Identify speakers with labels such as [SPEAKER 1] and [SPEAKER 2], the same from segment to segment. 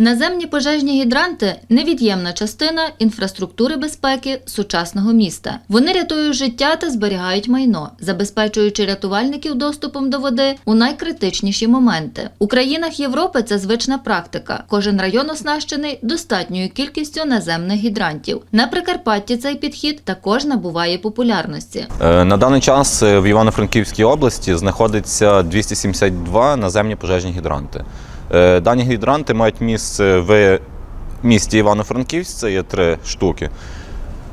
[SPEAKER 1] Наземні пожежні гідранти невід'ємна частина інфраструктури безпеки сучасного міста. Вони рятують життя та зберігають майно, забезпечуючи рятувальників доступом до води у найкритичніші моменти. У країнах Європи це звична практика. Кожен район оснащений достатньою кількістю наземних гідрантів. На Прикарпатті цей підхід також набуває популярності.
[SPEAKER 2] Е, На даний час е, в Івано-Франківській області знаходиться 272 наземні пожежні гідранти. Е, Дані гідранти мають місце в місті Івано-Франківськ, це є три штуки.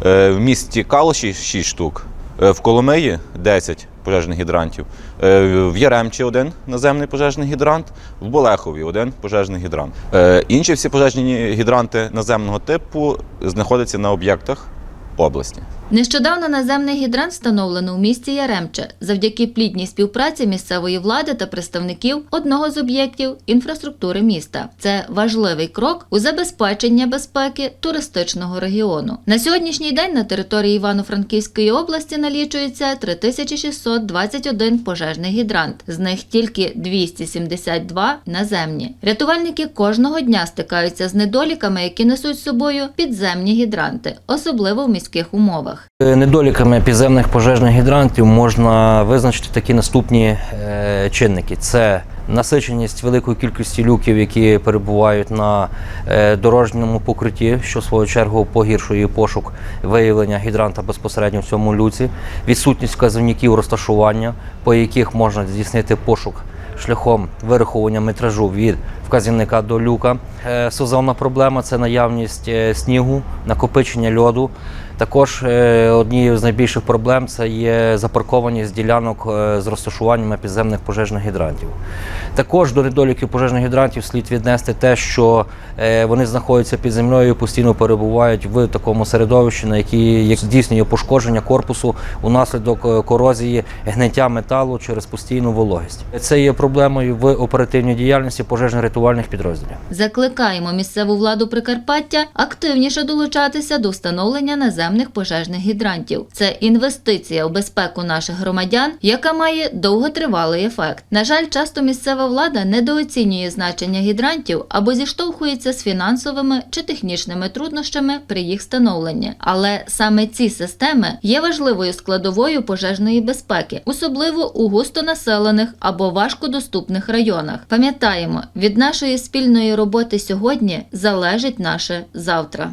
[SPEAKER 2] Е, В місті Калуші 6 штук, Е, в Коломиї 10 пожежних гідрантів, в Яремчі один наземний пожежний гідрант, в Болехові один пожежний гідрант. Інші всі пожежні гідранти наземного типу знаходяться на об'єктах області.
[SPEAKER 1] Нещодавно наземний гідрант встановлено у місті Яремче завдяки плідній співпраці місцевої влади та представників одного з об'єктів інфраструктури міста. Це важливий крок у забезпечення безпеки туристичного регіону. На сьогоднішній день на території Івано-Франківської області налічується 3621 пожежний гідрант. З них тільки 272 наземні. Рятувальники кожного дня стикаються з недоліками, які несуть з собою підземні гідранти, особливо в міських умовах.
[SPEAKER 3] Е, Недоліками підземних пожежних гідрантів можна визначити такі наступні е, чинники: це насиченість великої кількості люків, які перебувають на е, дорожньому покритті, що в свою чергу погіршує пошук виявлення гідранта безпосередньо в цьому люці, відсутність вказівників розташування, по яких можна здійснити пошук шляхом вирахування метражу від вказівника до люка. Е, Сезонна проблема це наявність е, снігу, накопичення льоду. Також е, однією з найбільших проблем це є запаркованість ділянок з розташуваннями підземних пожежних гідрантів. Також до недоліків пожежних гідрантів слід віднести те, що вони знаходяться під землею, і постійно перебувають в такому середовищі, на якій здійснює пошкодження корпусу унаслідок корозії гниття металу через постійну вологість. Це є проблемою в оперативній діяльності пожежно-рятувальних підрозділів.
[SPEAKER 1] Закликаємо місцеву владу Прикарпаття активніше долучатися до встановлення наземних пожежних гідрантів. Це інвестиція в безпеку наших громадян, яка має довготривалий ефект. На жаль, часто місцева влада недооцінює значення гідрантів або зіштовхується з фінансовими чи технічними труднощами при їх встановленні. Але саме ці системи є важливою складовою пожежної безпеки, особливо у густонаселених або важкодоступних районах. Пам'ятаємо, від нашої спільної роботи сьогодні залежить наше завтра.